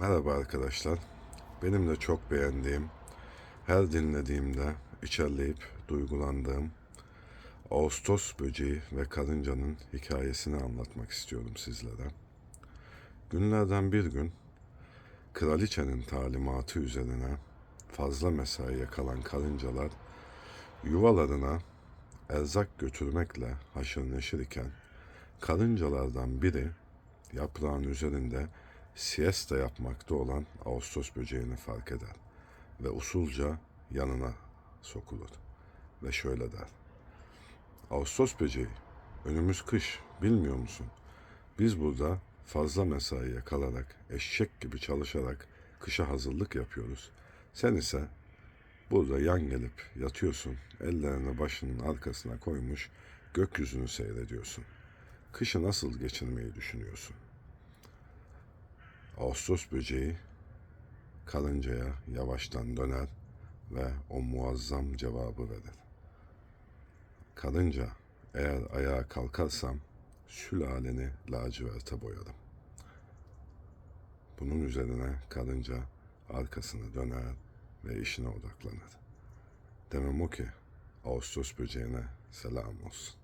Merhaba arkadaşlar. Benim de çok beğendiğim, her dinlediğimde içerleyip duygulandığım Ağustos böceği ve karıncanın hikayesini anlatmak istiyorum sizlere. Günlerden bir gün kraliçenin talimatı üzerine fazla mesaiye kalan karıncalar yuvalarına erzak götürmekle haşır neşir iken karıncalardan biri yaprağın üzerinde siesta yapmakta olan Ağustos böceğini fark eder ve usulca yanına sokulur ve şöyle der. Ağustos böceği, önümüz kış, bilmiyor musun? Biz burada fazla mesaiye kalarak, eşek gibi çalışarak kışa hazırlık yapıyoruz. Sen ise burada yan gelip yatıyorsun, ellerini başının arkasına koymuş, gökyüzünü seyrediyorsun. Kışı nasıl geçirmeyi düşünüyorsun? Ağustos böceği karıncaya yavaştan döner ve o muazzam cevabı verir. Karınca, eğer ayağa kalkarsam sülaleni laciverte boyarım. Bunun üzerine karınca arkasını döner ve işine odaklanır. Demem o ki Ağustos böceğine selam olsun.